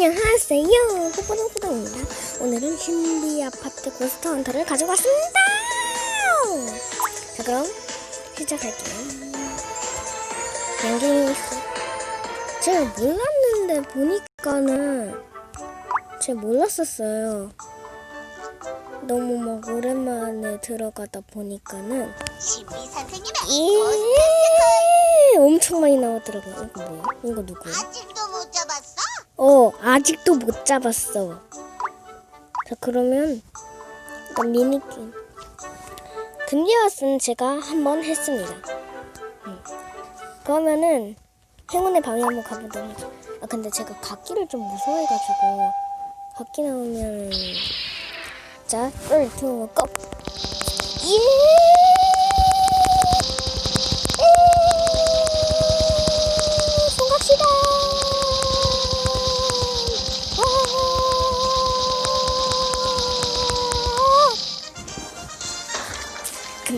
안녕하세요. 호보동호동입니다. 오늘은 신비 아파트 고스트 헌터를 가지고 왔습니다. 자, 그럼 시작할게요. 연기 제가 몰랐는데 보니까는 제가 몰랐었어요. 너무 막 오랜만에 들어가다 보니까는 신비 선생님의 예 엄청 많이 나오더라고요. 이거 뭐야? 이거 누구야? 어, 아직도 못 잡았어. 자, 그러면 일단 미니게임. 금기와스는 제가 한 번 했습니다. 음. 그러면은 행운의 밤에 한번 가보도록 하죠. 아, 근데 제가 각기를 좀 무서워해가지고 각기 나오면 자, 3, 2, 1, 고! 예! 예!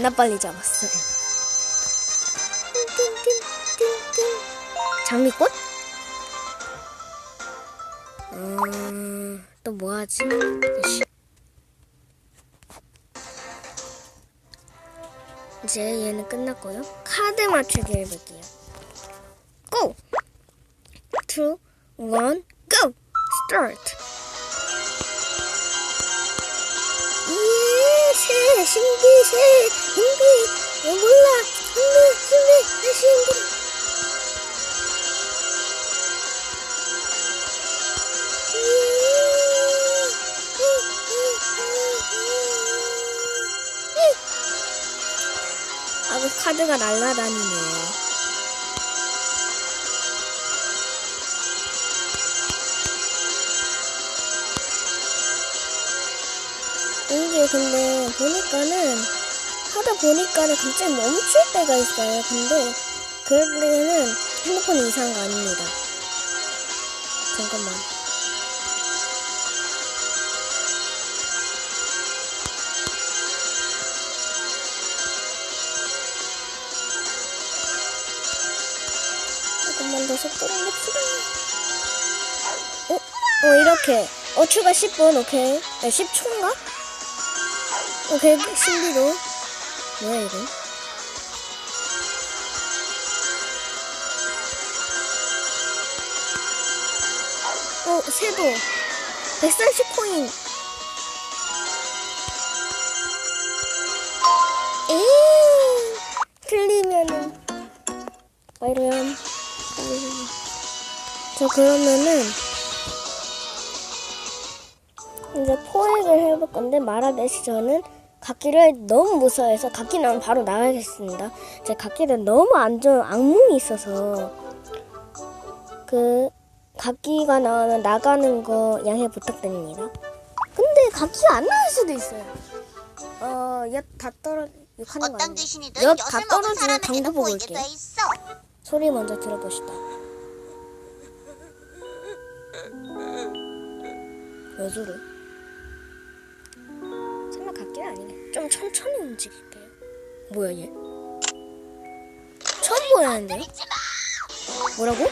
겁나 빨리 잡았어요. 장미꽃? 음, 또 뭐하지? 씨. 이제 얘는 끝났고요. 카드 맞추기 해볼게요. 고! 2, 1, go! start! 예, 신비, 어, 몰라, 신비, 신비, 아, 신비. 아그 카드가 날라다니네요. 이게 근데 보니까는 하다 보니까는 갑자기 멈출 때가 있어요. 근데 그럴 때는 핸드폰이 이상한 거 아닙니다. 잠깐만. 조금만 더 속도를 냅시다. 어? 어, 이렇게. 어, 추가 10분, 오케이. 아, 10초인가? 오케이, 신비로. 뭐야, 이건? 어, 세도. 130코인. 에이, 틀리면은. 빨리면. 저 그러면은. 이제 포획을 해볼 건데 말하듯이 저는 각기를 너무 무서워해서 각기 나오면 바로 나가겠습니다. 제 각기는 너무 안 좋은 악몽이 있어서 그 각기가 나오면 나가는 거 양해 부탁드립니다. 근데 각기가 안 나올 수도 있어요. 어, 옆다 떨어 욕하는 거 어떤 아니에요. 귀신이든 옆 엿을 다 먹은 떨어지는 보고 보이게 올게요. 돼 있어. 소리 먼저 들어봅시다. 왜 저래? 천천히 움직일게요. 뭐야 얘? 처음 보였는데? 뭐라고?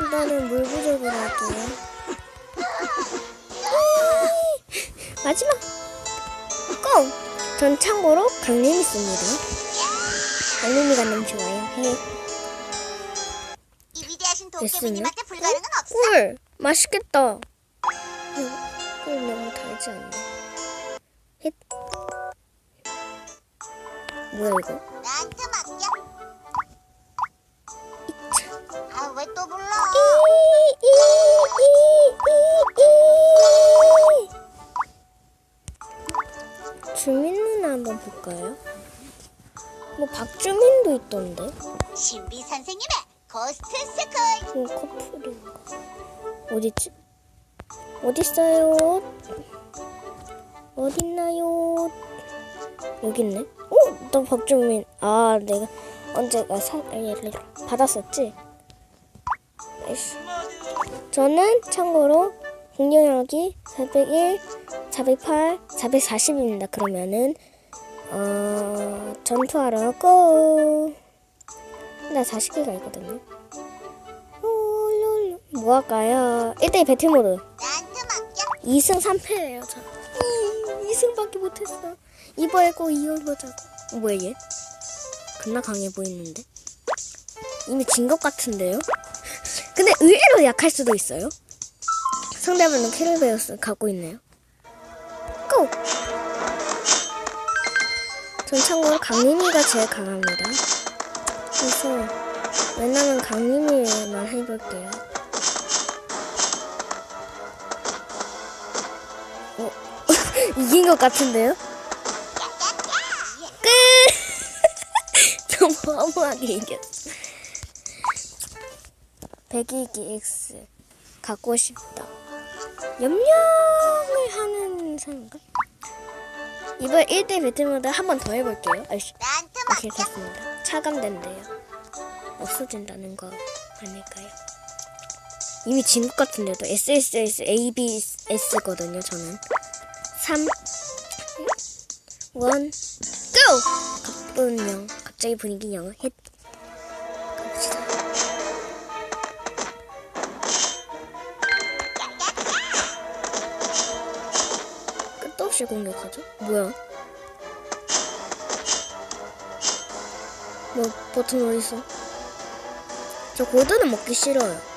일단은 물 부족을 할게요. 마지막! 고! 전 참고로 강림이 씁니다. 강림이가 너무 좋아요. 헤. 이 위대하신? 도깨비님한테 불가능은 없어. 꿀! 맛있겠다. 뭐야 이거? 나한테 맡겨. 아 왜 또 불러? 주민 누나 한번 볼까요? 뭐 박주민도 있던데? 신비 선생님의 고스트 스쿨. 이 커플인가? 어딨지? 어딨어요? 어딨나요? 여기 있네? 어? 나 박주민. 아, 내가 언제 아, 사, 아, 얘를 받았었지? 나이스. 저는 참고로 공격력이 401, 408, 440입니다. 그러면은 어, 전투하러 고! 나 40개가 있거든요. 오, 뭐 할까요? 1대2 배틀 모드. 나한테 맡겨. 2승 3패예요, 저. 2승밖에 못했어. 이번에 꼭 이어보자고. 어, 뭐야, 얘? 겁나 강해 보이는데? 이미 진 것 같은데요? 근데 의외로 약할 수도 있어요. 상대방은 캐르베우스 갖고 있네요. 고! 전 참고로 강림이가 제일 강합니다. 그래서 왜냐면 강림이만 해볼게요. 어? 이긴 것 같은데요? 허무하게 이겼어. 백이기 X 갖고 싶다. 염령을 하는 사람인가? 이번 1대 배틀모드 한 번 더 해볼게요. 아이씨, 맡겨. 됐습니다. 차감된대요. 없어진다는 거 아닐까요? 이미 진 것 같은데도 SSS ABS거든요. 저는 3 1 GO! 가뿐 영 갑자기 분위기 영어 헷 갑시다. 끝도 없이 공격하죠? 뭐야? 뭐 버튼 어디 있어? 저 골드는 먹기 싫어요.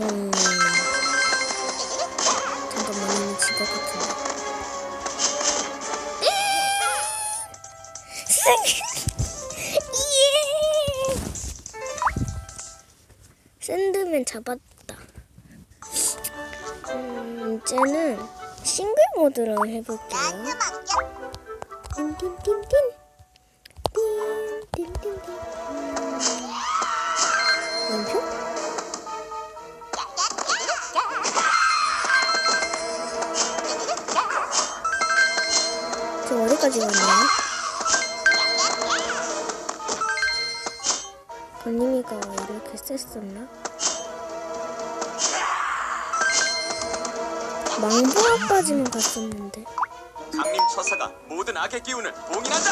펑. 잠깐만, 이미 질것 같은데. 예! 샌드맨 잡았다. 음, 이제는 싱글 모드로 해볼게요. 건님이가 이렇게 셌었나? 망보아까지만 갔었는데 강림 처사가 모든 악의 기운을 봉인한다.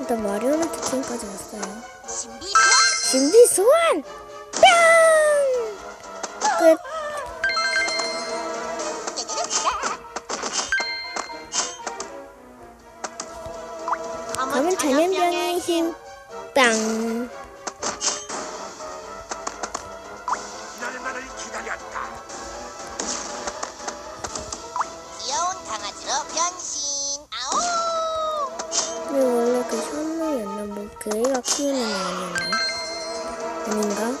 일단 마리오네트 팀까지 왔어요 신비 준비 소환! 빵! 귀여운 강아지로 변신. 아오. 근데 원래 그 현무였나? 뭐 그애가 키우는 애 아니었나? 아닌가?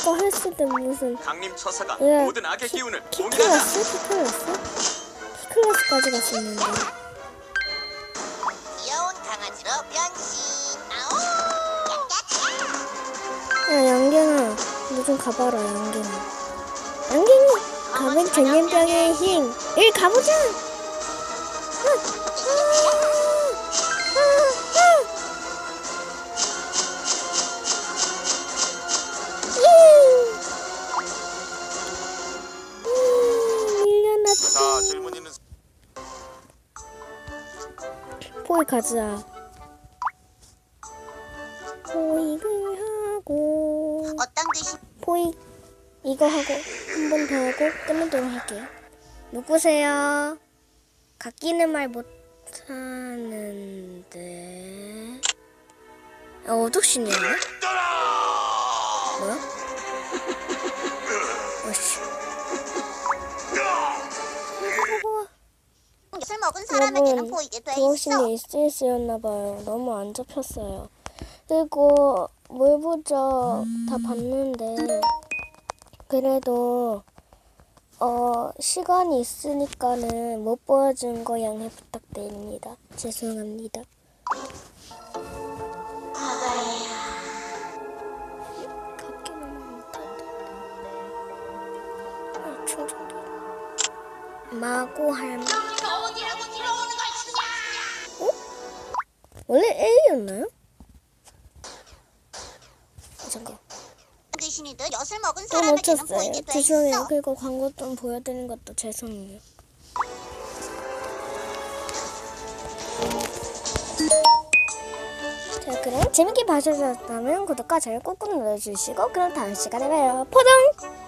아까 했을 때 무슨 강림 처사가 예. 모든 악의 기운을 키 봉인한다. 클래스? 키 클래스? 키 클래스까지 갔었는데. 귀여운 강아지로 변신. 아오. 야, 양갱아. 너 좀 가봐라, 양갱아. 양갱이! 가면 전염병의 힘! 일 가보자! 아, 가자. 포획을 하고 어떤 뜻이? 포획 이거 하고 한 번 더 하고 끝내도록 할게요. 누구세요? 갓기는 말 못하는데 아, 어둑신이에요? 떠라! 뭐야? 사람에게는 여러분 보이게 돼 그것이 있어. SS였나 봐요. 너무 안 잡혔어요. 그리고 뭘 보죠 다 봤는데 그래도 어 시간이 있으니까는 못 보여준 거 양해 부탁드립니다. 죄송합니다. 마고 할머. 것이냐? 원래 A였나요? 아, 잠깐. 귀신이든 엿을 먹은 또 사람에게는 놓쳤어요. 보이게 돼 죄송해요. 있어. 그리고 광고 좀 보여드린 것도 죄송해요. 자, 그럼 재밌게 봐주셨다면 구독과 좋아요 꾹꾹 눌러주시고 그럼 다음 시간에 봬요. 포동!